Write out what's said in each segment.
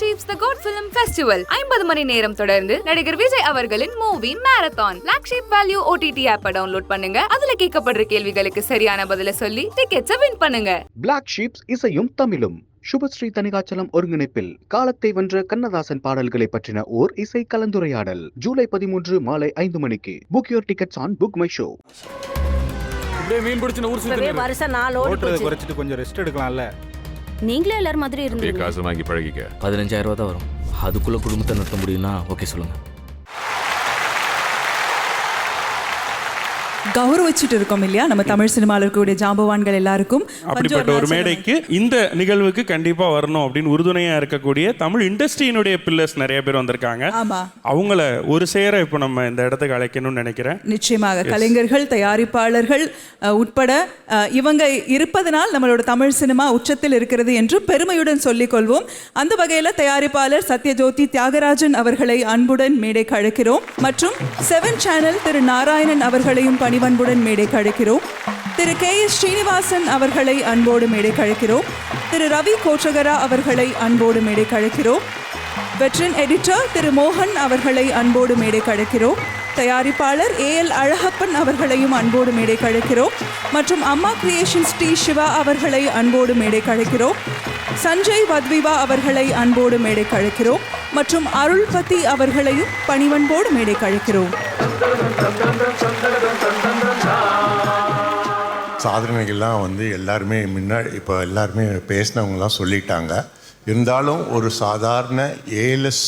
Sheep's the GOAT film festival ஐம்பது மணி நேரம் தொடர்ந்து நடிகர் விஜய் அவர்களின் movie marathon Black Sheep value OTT ஆப்பை டவுன்லோட் பண்ணுங்க. அதுல கேட்கப்படுற கேள்விகளுக்கு சரியான பதில சொல்லி டிக்கெட்ஸை வின் பண்ணுங்க. பிளாக் ஷீப்ஸ் இசையும் தமிழும். சுபஸ்ரீ தனிகாச்சலம் ஒருங்கிணைப்பில் காலத்தை வென்ற கண்ணதாசன் பாடல்களை பற்றின ஓர் இசை கலந்துரையாடல். ஜூலை பதிமூன்று மாலை ஐந்து மணிக்கு. Book your tickets on book my show மீன் பிடிச்சு ஊர் வருஷம் நாலு குறைச்சிட்டு கொஞ்சம் ரெஸ்ட் எடுக்கலாம்ல. நீங்களே எல்லாரும் மாதிரி இருந்தீங்க. காசு வாங்கி பழகிக்க. பதினஞ்சாயிரம் ரூபா தான் வரும். அதுக்குள்ள குடும்பத்தை நடத்த முடியும்னா ஓகே சொல்லுங்க. கௌரவிச்சுட்டு இருக்கோம் இல்லையா? நம்ம தமிழ் சினிமாவில் இருக்கக்கூடிய ஜாம்பவான்கள் எல்லாருக்கும். அப்படிப்பட்ட ஒரு மேடைக்கு இந்த நிகழ்வுக்கு கண்டிப்பா வரணும் அப்படின்னு உறுதுணையா இருக்கக்கூடிய தமிழ் இண்டஸ்ட்ரியினுடைய பில்லர்ஸ் நிறைய பேர் வந்திருக்காங்க. அவங்கள ஒரு சேர இப்போ நம்ம இந்த இடத்துக்கு அழைக்கணும்னு நினைக்கிறேன். நிச்சயமாக. கலைஞர்கள் தயாரிப்பாளர்கள் உட்பட இவங்க இருப்பதனால் நம்மளோட தமிழ் சினிமா உச்சத்தில் இருக்கிறது என்று பெருமையுடன் சொல்லிக் கொள்வோம். அந்த வகையில் தயாரிப்பாளர் சத்யஜோதி தியாகராஜன் அவர்களை அன்புடன் மேடைக்கு அழைக்கிறோம். மற்றும் செவன் சேனல் திரு நாராயணன் அவர்களையும் பணிவன்புடன் மேடை கழிக்கிறோம். திரு கே எஸ் ஸ்ரீனிவாசன் அவர்களை அன்போடு மேடை கழிக்கிறோம். திரு ரவி கோச்சகரா அவர்களை அன்போடு மேடை கழிக்கிறோம். வெட்ரன் எடிட்டர் திரு மோகன் அவர்களை அன்போடு மேடை கழிக்கிறோம். தயாரிப்பாளர் ஏ எல் அழகப்பன் அவர்களையும் அன்போடு மேடை கழிக்கிறோம். மற்றும் அம்மா கிரியேஷன்ஸ் டி சிவா அவர்களை அன்போடு மேடை கழிக்கிறோம். சஞ்சய் வத்விவா அவர்களை அன்போடு மேடை கழிக்கிறோம். மற்றும் அருள்பதி அவர்களையும் பணிவன்போடு மேடை கழிக்கிறோம். சாதனைகள்லாம் வந்து எல்லாருமே முன்னாடி இப்போ எல்லாருமே பேசினவங்கலாம் சொல்லிட்டாங்க. இருந்தாலும் ஒரு சாதாரண ஏஎல்எஸ்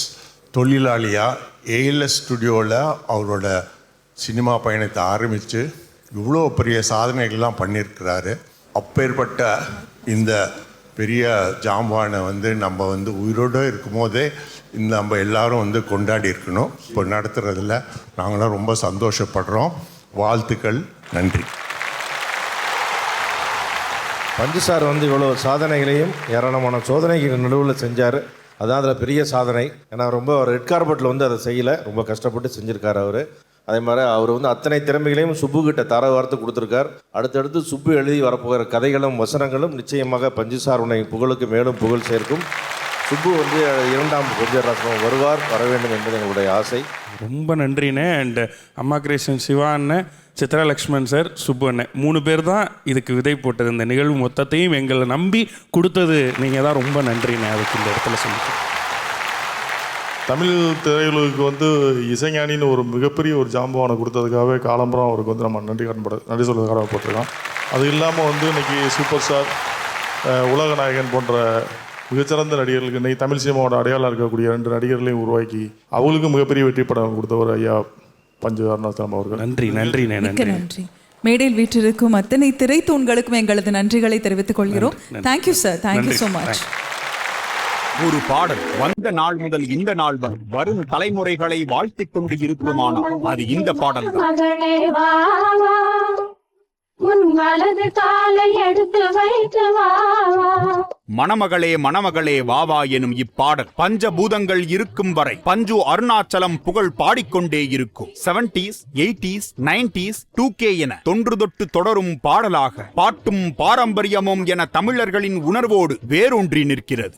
தொழிலாளியாக ஏஎல்எஸ் ஸ்டுடியோவில் அவரோட சினிமா பயணத்தை ஆரம்பித்து இவ்வளோ பெரிய சாதனைகள்லாம் பண்ணியிருக்கிறாரு. அப்பேற்பட்ட இந்த பெரிய ஜாம்பானை வந்து நம்ம வந்து உயிரோடு இருக்கும்போதே இந்த நம்ம எல்லாரும் வந்து கொண்டாடி இருக்கணும். இப்போ நடத்துகிறதுல நாங்களாம் ரொம்ப சந்தோஷப்படுறோம். வாழ்த்துக்கள். நன்றி. பஞ்சு சார் வந்து இவ்வளோ சாதனைகளையும் ஏராளமான சோதனைகள் நடுவில் செஞ்சார். அதான் அதில் பெரிய சாதனை. ஏன்னா ரொம்ப ரெட் கார்பெட்டில் வந்து அதை செய்யலை. ரொம்ப கஷ்டப்பட்டு செஞ்சுருக்கார் அவர். அதே மாதிரி அவர் வந்து அத்தனை திறமைகளையும் சுப்பு கிட்ட தர வார்த்தை கொடுத்துருக்கார். அடுத்தடுத்து சுப்பு எழுதி வரப்போகிற கதைகளும் வசனங்களும் நிச்சயமாக பஞ்சு சார் உன்னை புகழுக்கு மேலும் புகழ் சேர்க்கும். சுப்பு வந்து இரண்டாம் கொஞ்சராசனம் வருவார் வர வேண்டும் என்பது எங்களுடைய ஆசை. ரொம்ப நன்றிண்ணே அண்ட் அம்மா கிரேஷன் சிவா அண்ணன் சித்ரா லக்ஷ்மண் சார் சுப்பு அண்ணன். மூணு பேர் தான் இதுக்கு விதை போட்டது. இந்த நிகழ்வு மொத்தத்தையும் எங்களை நம்பி கொடுத்தது. நீங்கள் தான் ரொம்ப நன்றிண்ணே அதுக்கு இந்த இடத்துல சொல்லிக்கிறேன் தமிழ் திரையுலகுக்கு வந்து இசைஞானின்னு ஒரு மிகப்பெரிய ஒரு ஜாம்பவானை கொடுத்ததுக்காகவே காலம்பரம் அவருக்கு வந்து நம்ம நன்றி கடன்பட நன்றி சொல்ல கடமைப்பட்டிருக்கோம் அது இல்லாமல் வந்து இன்னைக்கு சூப்பர் ஸ்டார் அஹ், உலக நாயகன் போன்ற மிகச்சிறந்த நடிகர்களுக்கு இன்னைக்கு தமிழ் சினிமாவோட அடையாளம் இருக்கக்கூடிய ரெண்டு நடிகர்களையும் உருவாக்கி அவங்களுக்கும் மிகப்பெரிய வெற்றி படம் கொடுத்தவர் ஐயா பஞ்சு அருணாச்சலம் அவர்கள். நன்றி நன்றி நன்றி. மேடையில் வீற்றிருக்கும் அத்தனை திரைத்தூண்களுக்கும் எங்களது நன்றிகளை தெரிவித்துக் கொள்கிறோம். Thank you sir thank you. So much ஒரு பாடல் வந்த நாள் முதல் இந்த நாள் வரை வரும் தலைமுறைகளை வாழ்த்திக் கொண்டு இருக்குமானால் அது இந்த பாடல் உன் வலது காலை எடுத்து வைத்து மணமகளே மணமகளே வாவா எனும் இப்பாடல். பஞ்சபூதங்கள் இருக்கும் வரை பஞ்சு அருணாச்சலம் புகழ் பாடிக்கொண்டே இருக்கும். Seventies eighties nineties two K என தொன்று தொட்டு தொடரும் பாடலாக பாட்டும் பாரம்பரியமும் என தமிழர்களின் உணர்வோடு வேரூன்றி நிற்கிறது.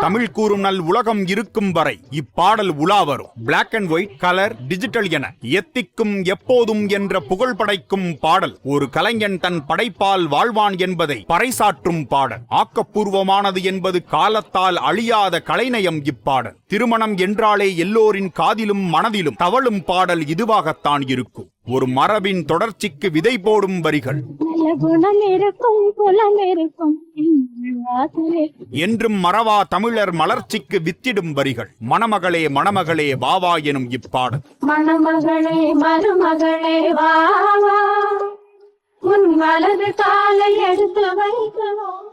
தமிழ் கூறும் நல் உலகம் இருக்கும் வரை இப்பாடல் உலா வரும். Black and white colour digital என எத்திக்கும் எப்போதும் என்ற புகழ் படைக்கும் பாடல். ஒரு கலைஞன் தன் படைப்பால் வாழ்வான் என்பதை பறைசாற்றும் பாடல். ஆக்கப்பூர்வமானது என்பது காலத்தால் அழியாத கலைநயம் இப்பாடல். திருமணம் என்றாலே எல்லோரின் காதிலும் மனதிலும் தவழும் பாடல் இதுவாகத்தான் இருக்கும். ஒரு மரபின் தொடர்ச்சிக்கு விதை போடும் வரிகள். என்றும் மறவா தமிழர் மலர்ச்சிக்கு வித்திடும் வரிகள். மணமகளே மணமகளே வாவா எனும் இப்பாடல். மணமகளே மருமகளே வாவா உன் வலது காலை எடுத்து வைக்கணும்